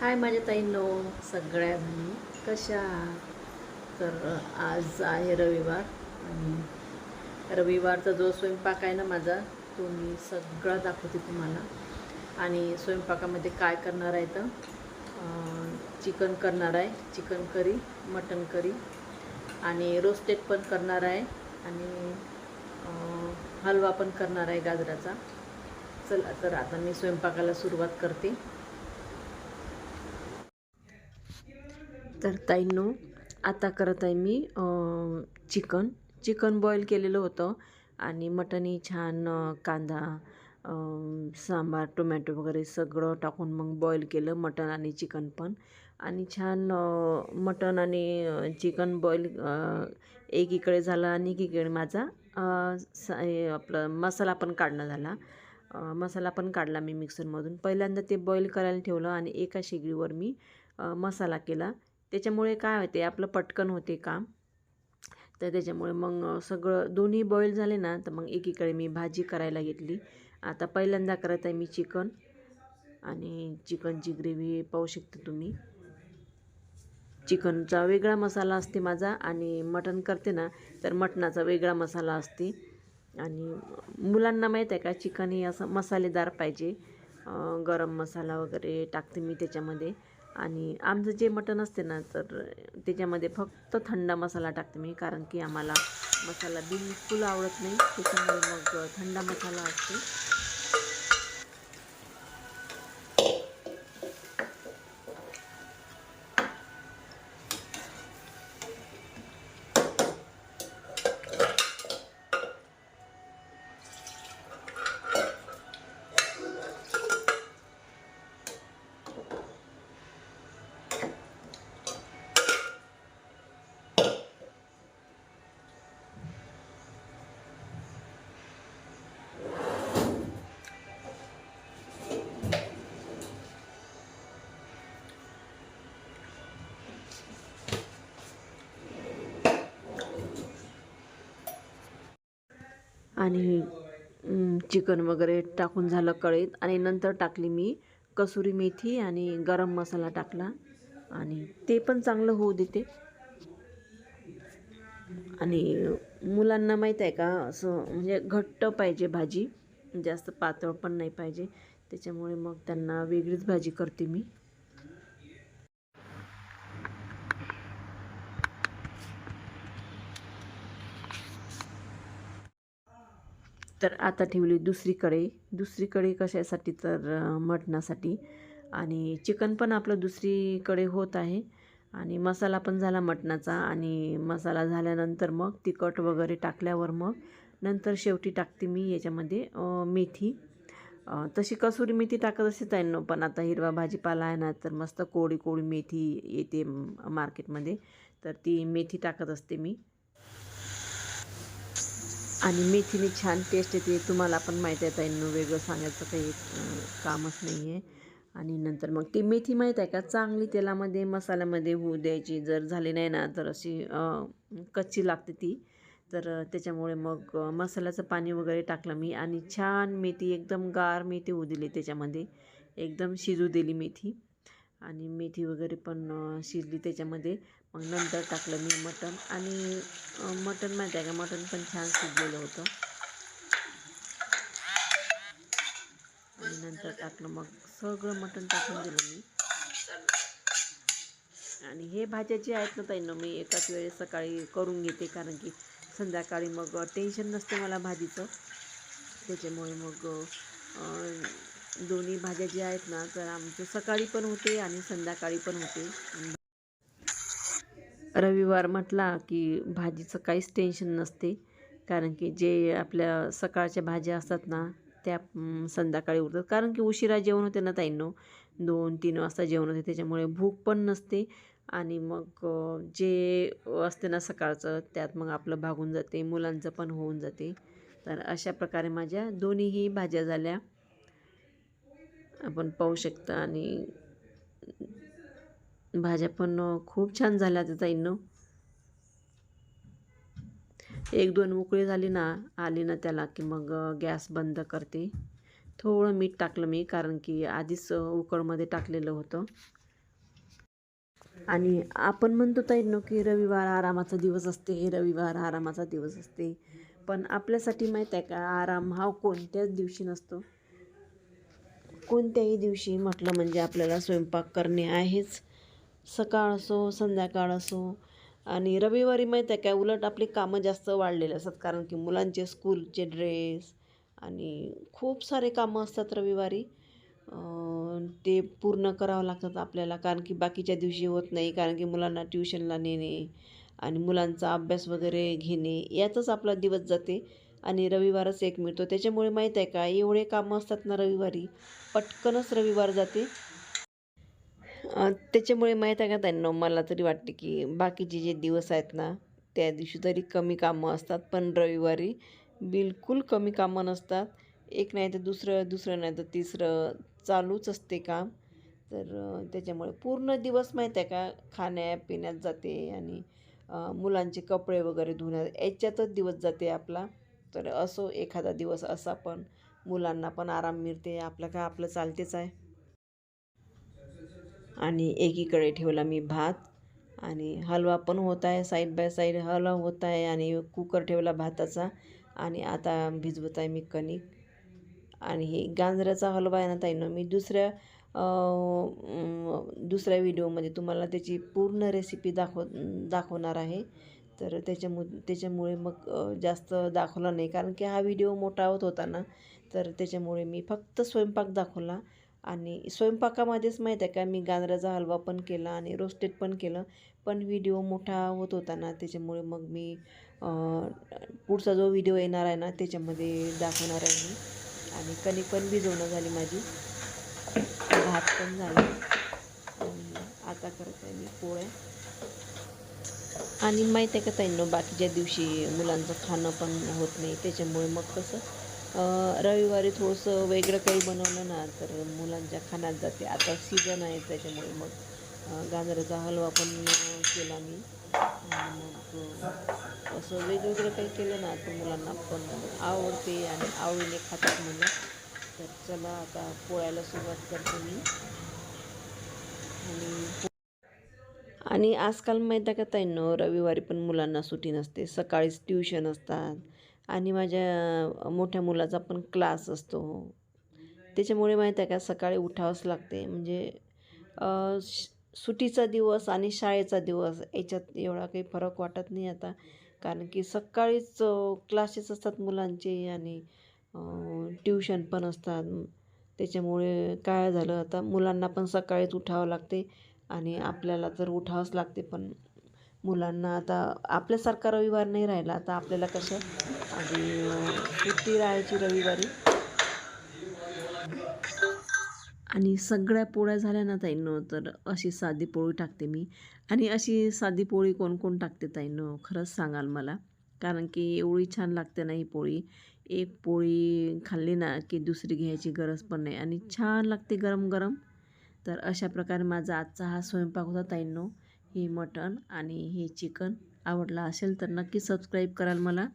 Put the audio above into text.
हाय माझ्या ताईंनो सगळ्या जणी कशा तर आज आहे रविवार आणि रविवारचा जो स्वयंपाक आहे ना माझा तो मी सगळा दाखवते तुम्हाला. आणि स्वयंपाकामध्ये काय करणार आहे तर चिकन करणार आहे चिकन करी मटन करी. आणि रोस्टेड पण करणार आहे आणि हलवा पण करणार आहे गाजराचा. चला तर आता मी स्वयंपाकाला सुरुवात करते. तर ताईंनो आता करत आहे मी चिकन. चिकन बॉईल केलेलं होतं आणि मटणी छान कांदा सांबार टोमॅटो वगैरे सगळं टाकून मग बॉईल केलं मटण आणि चिकन पण. आणि छान मटण आणि चिकन बॉईल एकीकडे झालं आणि एकीकडे माझा हे आपलं मसाला पण काढणं झाला. मसाला पण काढला मी मिक्सरमधून पहिल्यांदा ते बॉईल करायला ठेवलं आणि एका शेगडीवर मी मसाला केला. त्याच्यामुळे काय होते आपलं पटकन होते काम. तर त्याच्यामुळे मग सगळं दोन्ही बॉईल झाले ना तर मग एकीकडे मी भाजी करायला घेतली. आता पहिल्यांदा करत आहे मी चिकन. आणि चिकनची ग्रेव्ही पाहू शकता तुम्ही. चिकनचा वेगळा मसाला असते माझा आणि मटण करते ना तर मटणाचा वेगळा मसाला असते. आणि मुलांना माहीत आहे का चिकन हे असं मसालेदार पाहिजे. गरम मसाला वगैरे टाकते मी त्याच्यामध्ये. आणि आमचं जे मटण असते ना तर त्याच्यामध्ये फक्त थंड मसाला टाकते मी कारण की आम्हाला मसाला बिलकुल आवडत नाही. त्याच्यामुळे मग थंड मसाला असते. आणि चिकन वगैरे टाकून झालं कढईत. आणि नंतर टाकली मी कसुरी मेथी आणि गरम मसाला टाकला. आणि ते पण चांगलं होऊ देते. आणि मुलांना माहीत आहे का असं म्हणजे घट्ट पाहिजे भाजी. जास्त पातळ पण नाही पाहिजे. त्याच्यामुळे मग त्यांना वेगळीच भाजी करते मी. तर आता ठेवली दुसरी कढई दुसरी कढई कशासाठी? तर मटणासाठी. आणि चिकन पण आपलं दुसरीकडे होत आहे. आणि मसाला पण झाला मटणाचा. आणि मसाला झाल्यानंतर मग तिखट वगैरे टाकल्यावर मग नंतर शेवटी टाकते मी याच्यामध्ये मेथी. तशी कसुरी मेथी टाकत असते ना पण आता हिरवा भाजीपाला आहे ना तर मस्त कोळी कोळी मेथी येते मार्केटमध्ये. तर ती मेथी टाकत असते मी. आणि मेथीने छान टेस्ट येते. तुम्हाला पण माहीत आहे ताईंनो वेगळं सांगायचं काही कामच नाही आहे आणि नंतर मग ती मेथी माहीत आहे का? चांगली तेलामध्ये मसाल्यामध्ये होऊ द्यायची. जर झाली नाही ना तर अशी कच्ची लागते ती. तर त्याच्यामुळे मग मसाल्याचं पाणी वगैरे टाकलं मी. आणि छान मेथी एकदम गार मेथी होऊ दिली त्याच्यामध्ये. एकदम शिजू दिली मेथी. आणि मेथी वगैरे पण शिजली त्याच्यामध्ये. मग नंतर टाकलं मी मटण. आणि मटण माहिती आहे का? मटण पण छान शिजलेलं होतं. आणि नंतर टाकलं मग सगळं मटण टाकून दिलं मी. आणि हे भाज्या जे आहेत ना ताईनं मी एकाच वेळेस सकाळी करून घेते. कारण की संध्याकाळी मग टेन्शन नसते मला भाजीचं. त्याच्यामुळे मग दोन्ही भाज्या ज्या आहेत ना तर आमचं सकाळी पण होते आणि संध्याकाळी पण होते. रविवार म्हटला की भाजीचं काहीच टेन्शन नसते. कारण की जे आपल्या सकाळच्या भाज्या असतात ना त्या संध्याकाळी उरतात. कारण की उशिरा जेवण होते ना ताईंनो दोन तीन वाजता जेवण होते. त्याच्यामुळे भूक पण नसते आणि मग जे असते ना सकाळचं त्यात मग आपलं भागून जाते मुलांचं पण होऊन जाते. तर अशा प्रकारे माझ्या दोन्हीही भाज्या झाल्या. आपण पाहू शकता आणि भाज्या पण खूप छान झाल्या त्या ताईंनो. एक दोन उकळी झाली ना आली ना त्याला की मग गॅस बंद करते. थोडं मीठ टाकलं मी कारण की आधीच उकळमध्ये टाकलेलं होतं. आणि आपण म्हणतो ताईंनो की रविवार आरामाचा दिवस असते रविवार आरामाचा दिवस असते. पण आपल्यासाठी माहीत आहे का आराम हा कोणत्याच दिवशी नसतो. कोणत्याही दिवशी म्हटलं म्हणजे आपल्याला स्वयंपाक करणे आहेच. सकाळ असो संध्याकाळ असो आणि रविवारी माहीत आहे काय उलट आपली कामं जास्त वाढलेले असतात. कारण की मुलांचे स्कूलचे ड्रेस आणि खूप सारे कामं असतात रविवारी. ते पूर्ण करावं लागतात आपल्याला. कारण की बाकीच्या दिवशी होत नाही. कारण की मुलांना ट्युशनला नेणे आणि मुलांचा अभ्यास वगैरे घेणे यातच आपला दिवस जाते. आणि रविवारच एक मिळतो. त्याच्यामुळे माहीत आहे का एवढे कामं असतात ना रविवारी पटकनच रविवार जाते. त्याच्यामुळे माहीत आहे का त्यांना मला तरी वाटते की बाकीचे जे दिवस आहेत ना त्या दिवशी तरी कमी कामं असतात पण रविवारी बिलकुल कमी कामं नसतात. एक नाही तर दुसरं दुसरं नाही तर तिसरं चालूच असते काम. तर त्याच्यामुळे पूर्ण दिवस माहीत आहे का खाण्यापिण्यात जाते आणि मुलांचे कपडे वगैरे धुण्यात याच्यातच दिवस जाते आपला. तर असो एखादा दिवस असा पण मुलांना पण आराम मिळते आपलं काय आपलं चालतेच आहे. आणि एकीकडे ठेवला मी भात आणि हलवा पण होत आहे साईड बाय साईड हलवा होत आहे आणि कुकर ठेवला भाताचा आणि आता भिजवत आहे मी कणिक. आणि हे गाजराचा हलवा आहे ना ताईनं मी दुसऱ्या दुसऱ्या व्हिडिओमध्ये तुम्हाला त्याची पूर्ण रेसिपी दाखव दाखवणार आहे. तर त्याच्यामु त्याच्यामुळे मग जास्त दाखवला नाही. कारण की हा व्हिडिओ मोठा होत होता ना तर त्याच्यामुळे मी फक्त स्वयंपाक दाखवला. आणि स्वयंपाकामध्येच माहीत आहे का मी गाजराचा हलवा पण केला आणि रोस्टेड पण केलं. पण व्हिडिओ मोठा होत होता ना त्याच्यामुळे मग मी पुढचा जो व्हिडिओ येणार आहे ना त्याच्यामध्ये दाखवणार आहे मी. आणि कणिक पण भिजवणं झाली माझी. भात पण झाला. आणि आता करत आहे मी पोळ्या. आणि माहीत आहे का ताईंनो बाकीच्या दिवशी मुलांचं खाणं पण होत नाही त्याच्यामुळे मग कसं रविवारी थोडंसं वेगळं काही बनवलं ना तर मुलांच्या खाण्यात जाते. आता सीझन आहे त्याच्यामुळे मग गाजराचा हलवा पण केला मी. मग असं वेगवेगळं काही केलं ना तर मुलांना पण आवडते आणि आवडीने खातात मुलं. तर चला आता पोळ्याला सुरुवात करते मी. आणि आणि आजकाल माहीत आहे का ताईंनो रविवारी पण मुलांना सुट्टी नसते सकाळीच ट्युशन असतात आणि माझ्या मोठ्या मुलाचा पण क्लास असतो. त्याच्यामुळे माहीत आहे का सकाळी उठावंच लागते. म्हणजे सुटीचा सुट्टीचा दिवस आणि शाळेचा दिवस याच्यात एवढा काही फरक वाटत नाही आता. कारण की सकाळीच क्लासेस असतात मुलांचे आणि ट्युशन पण असतात. त्याच्यामुळे काय झालं आता मुलांना पण सकाळीच उठावं लागते. आणि आपल्याला तर उठावंच लागते पण मुलांना आता आपल्यासारखा रविवार नाही राहिला आता आपल्याला कसं आधी सुट्टी राहायची रविवारी. आणि सगळ्या पोळ्या झाल्या ना ताईंनो तर अशी साधी पोळी टाकते मी. आणि अशी साधी पोळी कोण कोण टाकते ताईंनो खरंच सांगाल मला. कारण की एवढी छान लागते ना ही पोळी. एक पोळी खाल्ली ना की दुसरी घ्यायची गरज पण नाही. आणि छान लागते गरम गरम. तर अशा प्रकारे माझा आजचा हा स्वयंपाक होता ताईंनो. हे मटण आणि हे चिकन आवडला असेल तर नक्की सबस्क्राईब कराल मला.